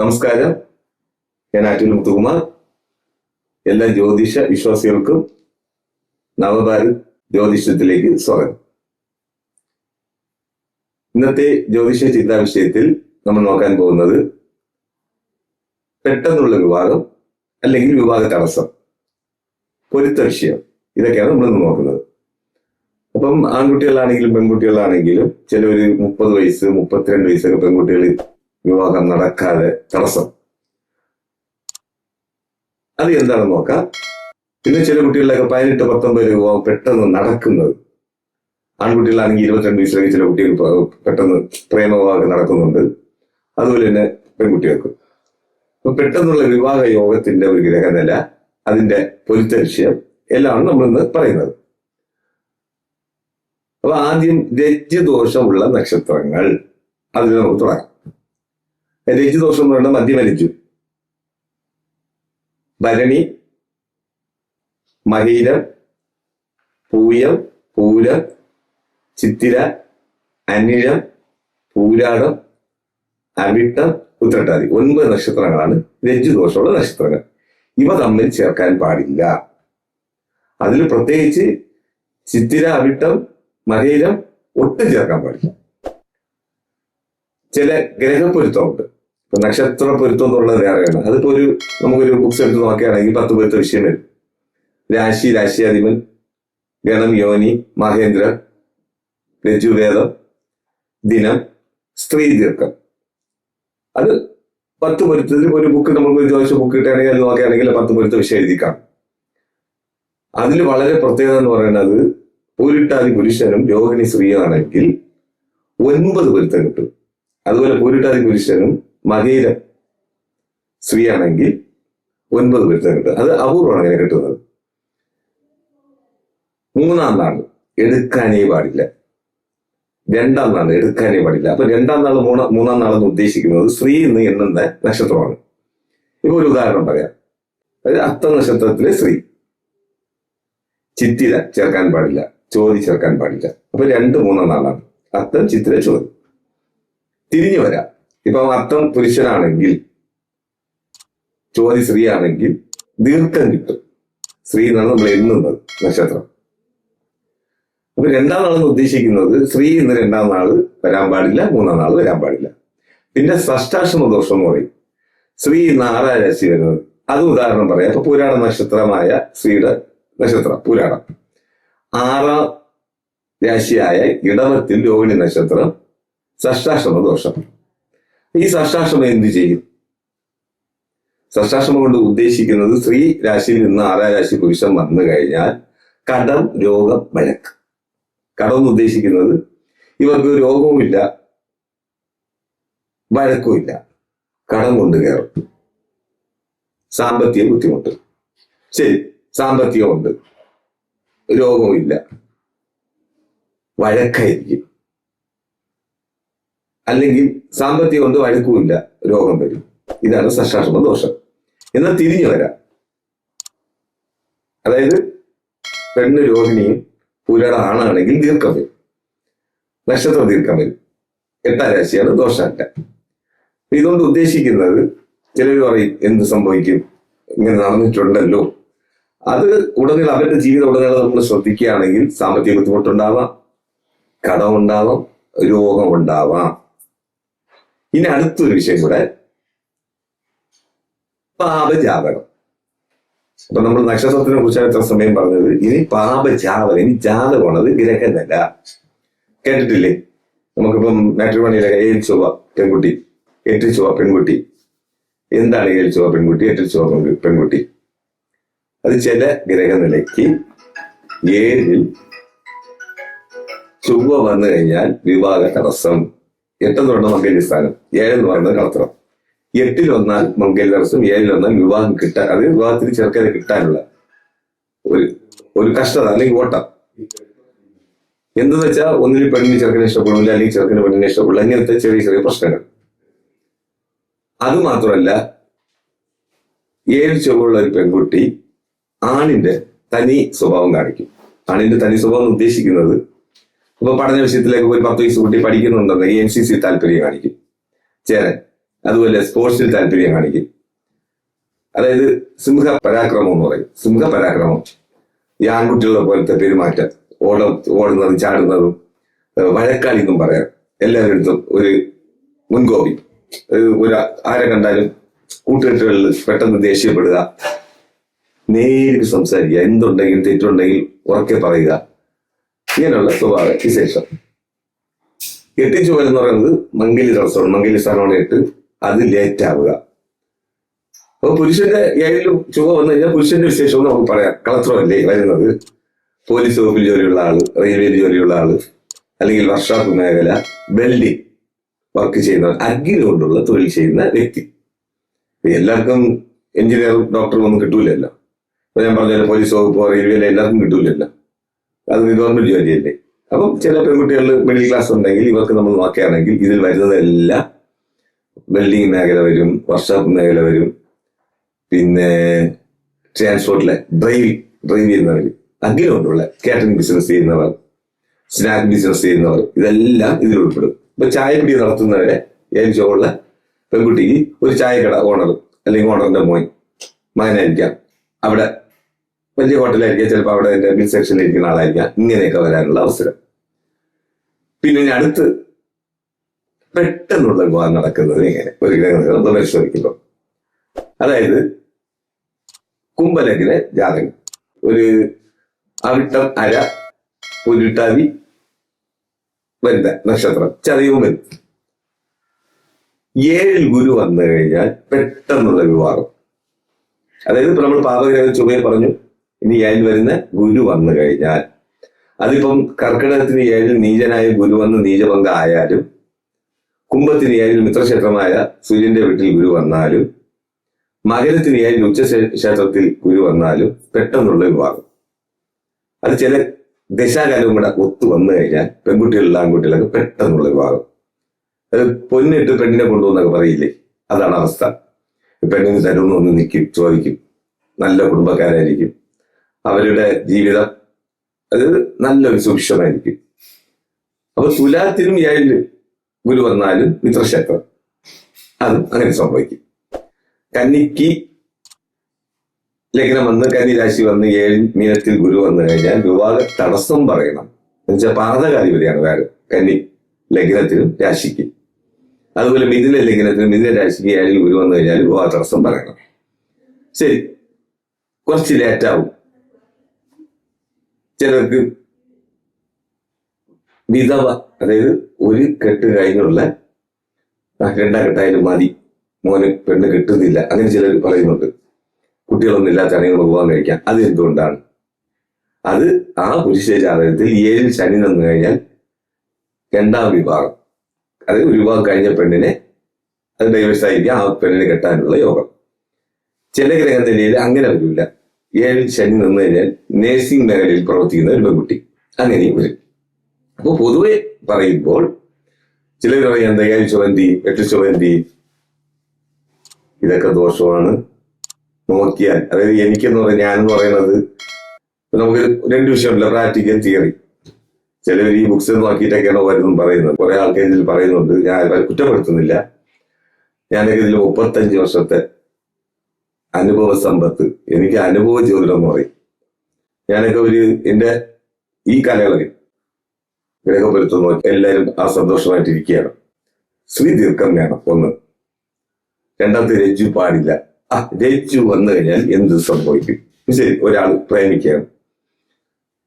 നമസ്കാരം. ഞാൻ ആറ്റുൽ മുത്തുകുമാർ. എല്ലാ ജ്യോതിഷ വിശ്വാസികൾക്കും നവഭാരത് ജ്യോതിഷത്തിലേക്ക് സ്വാഗതം. ഇന്നത്തെ ജ്യോതിഷ ചിന്താ വിഷയത്തിൽ നമ്മൾ നോക്കാൻ പോകുന്നത് പെട്ടെന്നുള്ള വിവാഹം അല്ലെങ്കിൽ വിവാഹ തടസ്സം. പൊരുത്ത വിഷയം. ഇതൊക്കെയാണ് നമ്മൾ ഇന്ന് നോക്കുന്നത്. അപ്പം ആൺകുട്ടികളാണെങ്കിലും പെൺകുട്ടികളാണെങ്കിലും ചിലവര് മുപ്പത് വയസ്സ് മുപ്പത്തിരണ്ട് വയസ്സൊക്കെ പെൺകുട്ടികൾ വിവാഹം നടക്കാതെ തടസ്സം. അത് എന്താണെന്ന് നോക്കാം. പിന്നെ ചില കുട്ടികളിലൊക്കെ പതിനെട്ട് പത്തൊമ്പത് വിവാഹം പെട്ടെന്ന് നടക്കുന്നത്. ആൺകുട്ടികളാണെങ്കിൽ ഇരുപത്തിരണ്ട് വയസ്സിലൊക്കെ ചില കുട്ടികൾ പെട്ടെന്ന് പ്രേമവിവാഹം നടക്കുന്നുണ്ട്. അതുപോലെ തന്നെ പെൺകുട്ടികൾക്കും. അപ്പൊ പെട്ടെന്നുള്ള വിവാഹ യോഗത്തിന്റെ ഒരു ഗ്രഹനില അതിന്റെ പൊരുത്ത വിഷയം എല്ലാമാണ് നമ്മൾ ഇന്ന് പറയുന്നത്. അപ്പൊ ആദ്യം രജ്ജുദോഷമുള്ള നക്ഷത്രങ്ങൾ. അതിൽ നമുക്ക് തുടങ്ങാം. രജ്ജുദോഷം എന്ന് പറയുന്നത് മധ്യമരജ്ജു ഭരണി മഹീരം പൂയം പൂരം ചിത്തിര അനിഴം പൂരാടം അവിട്ടം ഉത്രട്ടാതി. ഒൻപത് നക്ഷത്രങ്ങളാണ്. രജ്ജുദോഷമുള്ള നക്ഷത്രങ്ങൾ. ഇവ തമ്മിൽ ചേർക്കാൻ പാടില്ല. അതിൽ പ്രത്യേകിച്ച് ചിത്തിര അവിട്ടം മഹീരം ഒട്ടും ചേർക്കാൻ പാടില്ല. ചില ഗ്രഹപ്പൊരുത്തമുണ്ട് നക്ഷത്ര പൊരുത്തം എന്നുള്ളത് വേറെയാണ് അതിപ്പോ ഒരു നമുക്കൊരു ബുക്സ് എടുത്ത് നോക്കുകയാണെങ്കിൽ പത്ത് പൊരുത്ത വിഷയം വരും. രാശി രാശിയാധിപൻ ഗണം യോനി മഹേന്ദ്ര രജുവേദം ദിനം സ്ത്രീ ദീർഘം. അത് പത്ത് പൊരുത്തത്തിൽ ഒരു ബുക്ക് നമുക്ക് ഒരു ചോദിച്ച ബുക്ക് കിട്ടുകയാണെങ്കിൽ അത് നോക്കുകയാണെങ്കിൽ പത്ത് പൊരുത്ത വിഷയം എഴുതിക്കാം. അതിൽ വളരെ പ്രത്യേകത എന്ന് പറയുന്നത് പൂരിട്ടാതി പുരുഷനും രോഹിണി സ്ത്രീയാണെങ്കിൽ ഒൻപത് പൊരുത്തം കിട്ടും. അതുപോലെ പൂരിട്ടാതി പുരുഷനും മഹീരം സ്ത്രീയാണെങ്കിൽ ഒൻപത് പൊരുത്തം കിട്ടും. അത് അപൂർവമാണ് അങ്ങനെ കിട്ടുന്നത്. മൂന്നാം നാൾ എടുക്കാനേ പാടില്ല. രണ്ടാം നാൾ എടുക്കാനേ പാടില്ല. അപ്പൊ രണ്ടാം നാൾ മൂന്ന മൂന്നാം നാളെന്ന് ഉദ്ദേശിക്കുന്നത് സ്ത്രീ എന്ന് എണ്ണുന്ന നക്ഷത്രമാണ്. ഇപ്പൊ ഒരു ഉദാഹരണം പറയാം. അതായത് അത്ത നക്ഷത്രത്തിലെ സ്ത്രീ. ചിത്തിര ചേർക്കാൻ പാടില്ല. ചോതി ചേർക്കാൻ പാടില്ല. അപ്പൊ രണ്ട് മൂന്നാം നാളാണ്. അത്തം ചിത്തിര ചോതി. തിരിഞ്ഞു വരാം. ഇപ്പൊ അർത്ഥം പുരുഷനാണെങ്കിൽ ചോതി സ്ത്രീ ആണെങ്കിൽ ദീർഘം കിട്ടും. സ്ത്രീ എന്നാണ് നമ്മൾ എണ്ണുന്നത് നക്ഷത്രം. അപ്പൊ രണ്ടാം നാളെന്ന് ഉദ്ദേശിക്കുന്നത് സ്ത്രീ എന്ന് രണ്ടാം നാൾ വരാൻ പാടില്ല മൂന്നാം നാൾ വരാൻ പാടില്ല. പിന്നെ സഷ്ടാശ്രമ ദോഷം എന്ന് പറയും. സ്ത്രീ ഇന്ന് ആറാം രാശി വരുന്നത്. അത് ഉദാഹരണം പറയാം. അപ്പൊ പുരാണ നക്ഷത്രമായ സ്ത്രീയുടെ നക്ഷത്രം പുരാണം. ആറാം രാശിയായ ഇടവത്തിൽ രോഹിണി നക്ഷത്രം സഷ്ടാശ്രമ ദോഷം. ഈ സഷ്ടാശ്രമം എന്ത് ചെയ്യും? സഷ്ടാശ്രമം കൊണ്ട് ഉദ്ദേശിക്കുന്നത് സ്ത്രീ രാശിയിൽ നിന്ന് ആറാം രാശി പുരുഷൻ വന്നു കഴിഞ്ഞാൽ കടം രോഗം വഴക്ക്. കടം എന്ന് ഉദ്ദേശിക്കുന്നത് ഇവർക്ക് രോഗവുമില്ല വഴക്കുമില്ല. കടം കൊണ്ട് കയറും. സാമ്പത്തിക ബുദ്ധിമുട്ട്. ശരി സാമ്പത്തികമുണ്ട്. രോഗവുമില്ല. വഴക്കായിരിക്കും. അല്ലെങ്കിൽ സാമ്പത്തികം കൊണ്ട് വഴക്കുമില്ല രോഗം വരും. ഇതാണ് സഷ്ടാശ്രമ ദോഷം. എന്നാൽ തിരിഞ്ഞു വരാം. അതായത് പെണ്ണ് രോഹിണിയും പുലട ആണാണെങ്കിൽ ദീർഘം വരും. നക്ഷത്ര ദീർഘം വരും. എട്ടാം രാശിയാണ് ദോഷമല്ല ഇതുകൊണ്ട് ഉദ്ദേശിക്കുന്നത് ചിലർ പറയും എന്ത് സംഭവിക്കും? ഇങ്ങനെ നടന്നിട്ടുണ്ടല്ലോ. അത് ഉടനീളം അവരുടെ ജീവിതം ഉടനീളം നമ്മൾ ശ്രദ്ധിക്കുകയാണെങ്കിൽ സാമ്പത്തിക ബുദ്ധിമുട്ടുണ്ടാവാം കടമുണ്ടാവാം രോഗമുണ്ടാവാം. ഇനി അടുത്തൊരു വിഷയം കൂടെ. പാപജാതകം. അപ്പൊ നമ്മൾ നക്ഷത്രത്തിനെ കുറിച്ചാണ് ഇത്ര സമയം പറഞ്ഞത് ഇനി പാപജാതകം ഇനി ജാതകമാണ് അത് ഗ്രഹനല്ല. കേട്ടിട്ടില്ലേ? നമുക്കിപ്പം മാട്രിമണിയിലൊക്കെ ഏഴ് ചുവ പെൺകുട്ടി എട്ട് ചുവ പെൺകുട്ടി. എന്താണ് ഏഴ് ചുവ പെൺകുട്ടി എട്ട് ചുവ പെൺകു- പെൺകുട്ടി? അത് ചില ഗ്രഹനിലയ്ക്ക് ഏഴിൽ ചൊവ്വ വന്നു കഴിഞ്ഞാൽ വിവാഹ തടസ്സം. എട്ടെന്ന് പറഞ്ഞാൽ മംഗല്യ സ്ഥാനം ഏഴെന്ന് പറയുന്നത് കളത്രം എട്ടിൽ വന്നാൽ മംഗല്യ ദിവസം ഏഴിൽ വന്നാൽ വിവാഹം കിട്ടാൻ അത് വിവാഹത്തിൽ ചെറുക്കനെ കിട്ടാനുള്ള ഒരു ഒരു കഷ്ടത അല്ലെങ്കിൽ ഓട്ടം. എന്തെന്ന് വെച്ചാൽ ഒന്നിൽ പെണ്ണിന് ചെറുക്കനെ ഇഷ്ടപ്പെടില്ല അല്ലെങ്കിൽ ചെറുക്കന് പെണ്ണിനെ ഇഷ്ടപ്പെടില്ല അങ്ങനത്തെ ചെറിയ ചെറിയ പ്രശ്നങ്ങൾ. അത് മാത്രമല്ല ഏഴ് ചുവയുള്ള ഒരു പെൺകുട്ടി ആണിന്റെ തനി സ്വഭാവം കാണിക്കും. ആണിന്റെ തനി സ്വഭാവം ഉദ്ദേശിക്കുന്നത് ഇപ്പൊ പഠന വിഷയത്തിലേക്ക് ഒരു പത്ത് വയസ്സ് കുട്ടി പഠിക്കുന്നുണ്ടെന്ന് എൻ സി സി താല്പര്യം കാണിക്കും. ചേരാൻ അതുപോലെ സ്പോർട്സിൽ താല്പര്യം കാണിക്കും. അതായത് സിംഹ പരാക്രമം എന്ന് പറയും. സിംഹ പരാക്രമം ഈ ആൺകുട്ടികളെ പോലത്തെ പെരുമാറ്റം. ഓട ഓടുന്നതും ചാടുന്നതും വഴക്കാളി എന്നും പറയാം. എല്ലാവരുടെ ഒരു മുൻകോപി. ഒരു ആരെ കണ്ടാലും കൂട്ടുകെട്ടുകളിൽ പെട്ടെന്ന് ദേഷ്യപ്പെടുക. നേരിട്ട് സംസാരിക്കുക. എന്തുണ്ടെങ്കിലും തെറ്റുണ്ടെങ്കിൽ ഉറക്കെ പറയുക. ഇങ്ങനെയുള്ള സ്വഭാവ വിശേഷം എട്ടിച്ചു എന്ന് പറയുന്നത് മംഗലി ദിവസമാണ്. മംഗലി സ്ഥാനമാണ് എട്ട് അത് ലേറ്റ് ആവുക. അപ്പൊ പുരുഷന്റെ ഏഴിലും ചുവ വന്നു കഴിഞ്ഞാൽ പുരുഷന്റെ വിശേഷം നമുക്ക് പറയാം. കളത്രമല്ലേ വരുന്നത്? പോലീസ് വകുപ്പിൽ ജോലിയുള്ള ആൾ റെയിൽവേയിൽ ജോലിയുള്ള ആൾ അല്ലെങ്കിൽ വർഷാപ്പ് മേഖല വെൽഡിംഗ് വർക്ക് ചെയ്യുന്ന അഗ്നി കൊണ്ടുള്ള തൊഴിൽ ചെയ്യുന്ന വ്യക്തി. എല്ലാവർക്കും എഞ്ചിനീയറും ഡോക്ടറും ഒന്നും കിട്ടൂലല്ലോ. ഇപ്പൊ ഞാൻ പറഞ്ഞ പോലീസ് വകുപ്പോ റെയിൽവേയിലെ എല്ലാവർക്കും കിട്ടൂലല്ലോ. അത് ഗവൺമെന്റ് ജോലിയല്ലേ. അപ്പം ചില പെൺകുട്ടികളിൽ മിഡിൽ ക്ലാസ് ഉണ്ടെങ്കിൽ ഇവർക്ക് നമ്മൾ നോക്കുകയാണെങ്കിൽ ഇതിൽ വരുന്നതെല്ലാം വെൽഡിംഗ് മേഖല വരും വർക്ക്ഷോപ്പ് മേഖല വരും. പിന്നെ ട്രാൻസ്പോർട്ടിലെ ഡ്രൈവിംഗ് ഡ്രൈവ് ചെയ്യുന്നവർ അഗ്നി കൊണ്ടുള്ള കാറ്ററിംഗ് ബിസിനസ് ചെയ്യുന്നവർ സ്നാക്ക് ബിസിനസ് ചെയ്യുന്നവർ ഇതെല്ലാം ഇതിൽ ഉൾപ്പെടും. ഇപ്പൊ ചായപ്പിടി നടത്തുന്നവരെ ഷോയുള്ള പെൺകുട്ടിക്ക് ഒരു ചായക്കട ഓണർ അല്ലെങ്കിൽ ഓണറിന്റെ മോൻ മകനായിരിക്കാം. അവിടെ വലിയ ഹോട്ടലായിരിക്കാം ചിലപ്പോൾ അവിടെ എന്റെ ബിൽ സെക്ഷനിൽ ഇരിക്കുന്ന ആളായിരിക്കാം. ഇങ്ങനെയൊക്കെ വരാനുള്ള അവസരം. പിന്നെ ഞാൻ അടുത്ത് പെട്ടെന്നുള്ള വിവാഹം നടക്കുന്നത് ഇങ്ങനെ ഒരു നമ്മൾ പരിശോധിക്കുമ്പോൾ. അതായത് കുംഭലഗ്ന ജാതകം. ഒരു അവിട്ടം അര പുരുട്ടാതി വരുന്ന നക്ഷത്രം ചതയവും വരും ഏഴിൽ ഗുരു വന്നു കഴിഞ്ഞാൽ പെട്ടെന്നുള്ള വിവാഹം. അതായത് ഇപ്പൊ നമ്മൾ പാപഗ്രഹ ചുമയെ പറഞ്ഞു ഇനി ഏഴിൽ വരുന്ന ഗുരു വന്നു കഴിഞ്ഞാൽ അതിപ്പം കർക്കിടകത്തിന് ഏഴിൽ നീചനായ ഗുരു വന്ന് നീചപങ്ക ആയാലും കുംഭത്തിന് ഏഴിൽ മിത്രക്ഷേത്രമായ സൂര്യന്റെ വീട്ടിൽ ഗുരു വന്നാലും മകരത്തിന് ഏഴിൽ ഉച്ചക്ഷേത്രത്തിൽ ഗുരു വന്നാലും പെട്ടെന്നുള്ള വിവാഹം. അത് ചില ദശാകാലവും കൂടെ ഒത്തു വന്നു കഴിഞ്ഞാൽ പെൺകുട്ടികളിലും ആൺകുട്ടികളൊക്കെ പെട്ടെന്നുള്ള വിവാഹം. അത് പൊന്നിട്ട് പെണ്ണിനെ കൊണ്ടുപോകുന്നൊക്കെ പറയില്ലേ? അതാണ് അവസ്ഥ. പെണ്ണിന് തരുമെന്ന് ഒന്ന് നിൽക്കും ചോദിക്കും. നല്ല കുടുംബക്കാരായിരിക്കും. അവരുടെ ജീവിതം അത് നല്ലൊരു സുഭിക്ഷമായിരിക്കും. അപ്പൊ തുലാത്തിനും ഏഴിൽ ഗുരു വന്നാലും മിത്രക്ഷേത്രം. അതും അങ്ങനെ സംഭവിക്കും. കന്നിക്ക് ലഗ്നം വന്ന് കന്നി രാശി വന്ന് ഏഴ് മീനത്തിൽ ഗുരു വന്നു കഴിഞ്ഞാൽ വിവാഹ തടസ്സം പറയണം. എന്നുവെച്ചാൽ പാതകാധിപതിയാണ് വേറെ. കന്നി ലഗ്നത്തിനും രാശിക്ക്. അതുപോലെ മിഥുന ലഗ്നത്തിനും മിഥുന രാശിക്ക് ഏഴിൽ ഗുരു വന്നു കഴിഞ്ഞാൽ വിവാഹ തടസ്സം പറയണം. ശരി. കുറച്ച് ലേറ്റാവും. ചിലർക്ക് വിധവ അതായത് ഒരു കെട്ട് കഴിഞ്ഞുള്ള രണ്ടാം കെട്ടായാലും മതി. മോന് പെണ്ണ് കിട്ടുന്നില്ല. അങ്ങനെ ചിലർ പറയുന്നുണ്ട്. കുട്ടികളൊന്നും ഇല്ലാത്ത നമുക്ക് പോകാൻ കഴിക്കാം അത് എന്തുകൊണ്ടാണ്? അത് ആ പുരുഷ ജാതകത്തിൽ ഏഴിൽ ശനി നിന്ന് കഴിഞ്ഞാൽ രണ്ടാം വിഭാഗം അതായത് ഒരു വിഭാഗം കഴിഞ്ഞ പെണ്ണിനെ അത് ഡൈവേഴ്സ് ആയിരിക്കും. ആ പെണ്ണിനെ കെട്ടാനുള്ള യോഗം. ചില ഗ്രഹനിലയിൽ അങ്ങനെ വരില്ല. ഏഴിൽ ശനി നിന്ന് കഴിഞ്ഞാൽ നേഴ്സിംഗ് മേഖലയിൽ പ്രവർത്തിക്കുന്ന ഒരു പെൺകുട്ടി. അങ്ങനെയും വരും അപ്പോൾ പൊതുവെ പറയുമ്പോൾ ചിലർ പറയാം ഏഴ് ചുവന്തി എട്ട് ചുവന്തി ഇതൊക്കെ ദോഷമാണ്. നോക്കിയാൽ അതായത് എനിക്കെന്ന് പറഞ്ഞാൽ ഞാനെന്ന് പറയുന്നത് നമുക്ക് രണ്ട് വിഷയമില്ല പ്രാക്ടിക്കൽ തിയറി ചിലവർ ഈ ബുക്സ് നോക്കിയിട്ടൊക്കെയാണ് വരുന്നത് പറയുന്നത്. കുറെ ആൾക്കാർ ഇതിൽ പറയുന്നുണ്ട്. ഞാൻ കുറ്റപ്പെടുത്തുന്നില്ല. ഞാനൊക്കെ ഇതിൽ മുപ്പത്തഞ്ച് വർഷത്തെ അനുഭവ സമ്പത്ത്. എനിക്ക് അനുഭവ ജീവിതം എന്ന് പറയും. ഞാനൊക്കെ ഒരു എന്റെ ഈ കാലയളവിൽ ഗ്രഹപൊരുത്തം എല്ലാവരും ആ സന്തോഷമായിട്ടിരിക്കുകയാണ് ശ്രീ ദീർഘം വേണം ഒന്ന്. രണ്ടാമത്തെ രജ്ജു പാടില്ല. ആ രജ്ജു വന്നു കഴിഞ്ഞാൽ എന്ത് സംഭവിക്കും? ശരി ഒരാൾ പ്രേമിക്കുകയാണ്.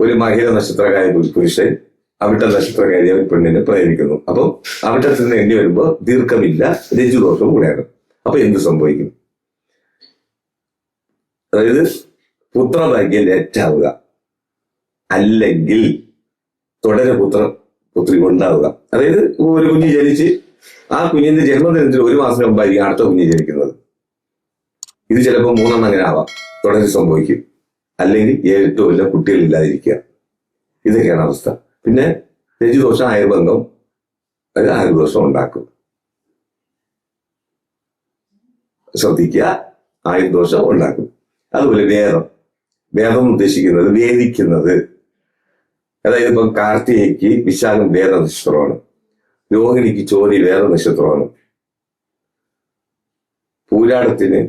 ഒരു മഹിള നക്ഷത്രകായ ഒരു പുരുഷൻ അവിട്ട നക്ഷത്രകാരി ഒരു പെണ്ണിനെ പ്രേമിക്കുന്നു. അപ്പം അവിട്ടത്തിൽ നിന്ന് എണ്ണി വരുമ്പോൾ ദീർഘമില്ല രജ്ജുദോഷം കൂടെയാണ്. അപ്പൊ എന്ത് സംഭവിക്കും? അതായത് പുത്രഭാഗ്യം ലേറ്റാവുക. അല്ലെങ്കിൽ തുടരെ പുത്ര പുത്രി ഉണ്ടാവുക അതായത് ഒരു കുഞ്ഞ് ജനിച്ച് ആ കുഞ്ഞിന്റെ ജന്മദിനത്തിൽ ഒരു മാസം മുമ്പായിരിക്കും അടുത്ത കുഞ്ഞ് ജനിക്കുന്നത്. ഇത് ചിലപ്പോൾ മൂന്നെണ്ണം അങ്ങനെ ആവാം. തുടരെ സംഭവിക്കും. അല്ലെങ്കിൽ ഏറ്റവും ഇല്ല കുട്ടികളില്ലാതിരിക്കുക ഇതൊക്കെയാണ് അവസ്ഥ. പിന്നെ രജുദോഷം ആയുർബന്ധം അത് ആയുർദോഷം ഉണ്ടാക്കും. ശ്രദ്ധിക്കുക ആയുർദോഷം ഉണ്ടാക്കും. അതുപോലെ വേദം. വേദം ഉദ്ദേശിക്കുന്നത് വേദിക്കുന്നത്. അതായത് ഇപ്പം കാർത്തികയ്ക്ക് വിശാഖം വേദ നക്ഷത്രമാണ് രോഹിണിക്ക് ചോതി വേദ നക്ഷത്രമാണ് പൂരാടത്തിന്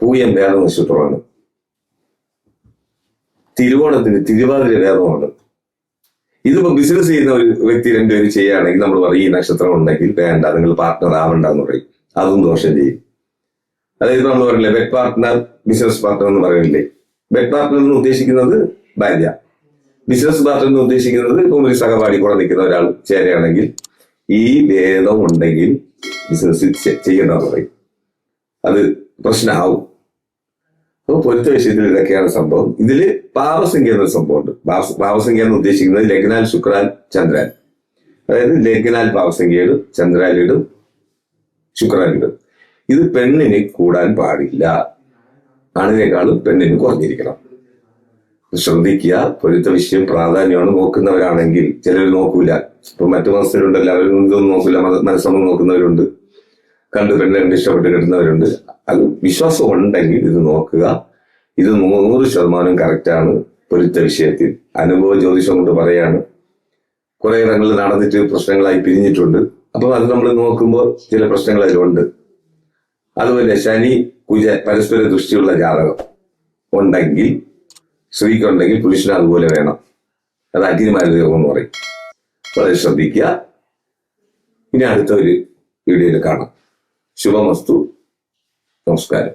പൂയം വേദ നക്ഷത്രമാണ് തിരുവോണത്തിന് തിരുവാതിര വേദമാണ്. ഇതിപ്പോ ബിസിനസ് ചെയ്യുന്ന ഒരു വ്യക്തി രണ്ടുപേരും ചെയ്യുകയാണെങ്കിൽ നമ്മൾ പറയും ഈ നക്ഷത്രം ഉണ്ടെങ്കിൽ വേണ്ട നിങ്ങൾ പാർട്ട്ണർ ആവണ്ടെന്ന് പറയും. അതും ദോഷം ചെയ്യും. അതായത് നമ്മൾ പറയില്ലേ ബെഡ് പാർട്ട്ണർ ബിസിനസ് പാർട്ട്ണർ എന്ന് പറയുന്നില്ലേ ബെഡ് പാർട്ട്ണർ എന്ന് ഉദ്ദേശിക്കുന്നത് ഭാര്യ. ബിസിനസ് പാർട്ട്ണർ എന്ന് ഉദ്ദേശിക്കുന്നത് ഇപ്പം ഒരു സഹപാഠി കൂടെ നിൽക്കുന്ന ഒരാൾ ചേരുകയാണെങ്കിൽ ഈ ഭേദം ഉണ്ടെങ്കിൽ ബിസിനസ് ചെയ്യണ്ടെന്ന് പറയും. അത് പ്രശ്നമാവും. അപ്പോൾ പൊരുത്ത വിഷയത്തിൽ ഇതൊക്കെയാണ് സംഭവം. ഇതിൽ പാവസംഖ്യ എന്നൊരു സംഭവമുണ്ട്. പാവ- പാവസംഖ്യ എന്ന് ഉദ്ദേശിക്കുന്നത് ലഗ്നാൽ ശുക്രാൻ ചന്ദ്രൻ. അതായത് ലഗ്നാൽ പാവസംഖ്യയിടും ചന്ദ്രാലിടും ശുക്രാനിടും. ഇത് പെണ്ണിന് കൂടാൻ പാടില്ല. ആണിനേക്കാളും പെണ്ണിന് കുറഞ്ഞിരിക്കണം. ശ്രദ്ധിക്കുക. പൊരുത്ത വിഷയം പ്രാധാന്യമാണ് നോക്കുന്നവരാണെങ്കിൽ ചിലർ നോക്കൂല. ഇപ്പൊ മറ്റു മതസ്ഥരുണ്ടല്ലോ അവർ ഇതൊന്നും നോക്കൂല. മത- മനസ്സൊന്നും നോക്കുന്നവരുണ്ട്. കണ്ട് പെണ്ണ് കണ്ട് ഇഷ്ടപ്പെട്ട് കിട്ടുന്നവരുണ്ട്. അത് വിശ്വാസം ഉണ്ടെങ്കിൽ ഇത് നോക്കുക. ഇത് നൂറ് ശതമാനം കറക്റ്റാണ് പൊരുത്ത വിഷയത്തിൽ. അനുഭവ ജ്യോതിഷം കൊണ്ട് പറയാണ്. കുറെ ഇടങ്ങളിൽ നടന്നിട്ട് പ്രശ്നങ്ങളായി പിരിഞ്ഞിട്ടുണ്ട്. അപ്പൊ അത് നമ്മൾ നോക്കുമ്പോൾ ചില പ്രശ്നങ്ങൾ അതിലുണ്ട്. അതുപോലെ ശനി കുജ പരസ്പര ദൃഷ്ടിയുള്ള ജാതകം ഉണ്ടെങ്കിൽ സ്ത്രീക്കുണ്ടെങ്കിൽ പുരുഷന് അതുപോലെ വേണം. അത് അഗ്നിമാര യോഗം എന്ന് പറയും. വളരെ ശ്രദ്ധിക്കുക. ഇനി അടുത്ത ഒരു വീഡിയോയിൽ കാണാം. ശുഭമസ്തു. നമസ്കാരം.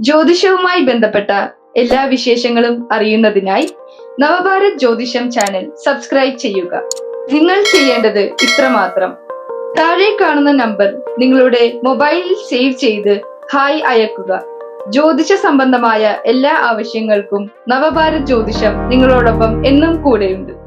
ജ്യോതിഷവുമായി ബന്ധപ്പെട്ട എല്ലാ വിശേഷങ്ങളും അറിയുന്നതിനായി നവഭാരത് ജ്യോതിഷം ചാനൽ സബ്സ്ക്രൈബ് ചെയ്യുക. നിങ്ങൾ ചെയ്യേണ്ടത് ഇത്രമാത്രം. താഴെ കാണുന്ന നമ്പർ നിങ്ങളുടെ മൊബൈലിൽ സേവ് ചെയ്ത് ഹായ് അയക്കുക. ജ്യോതിഷ സംബന്ധമായ എല്ലാ ആവശ്യങ്ങൾക്കും നവഭാരത് ജ്യോതിഷം നിങ്ങളോടൊപ്പം എന്നും കൂടെയുണ്ട്.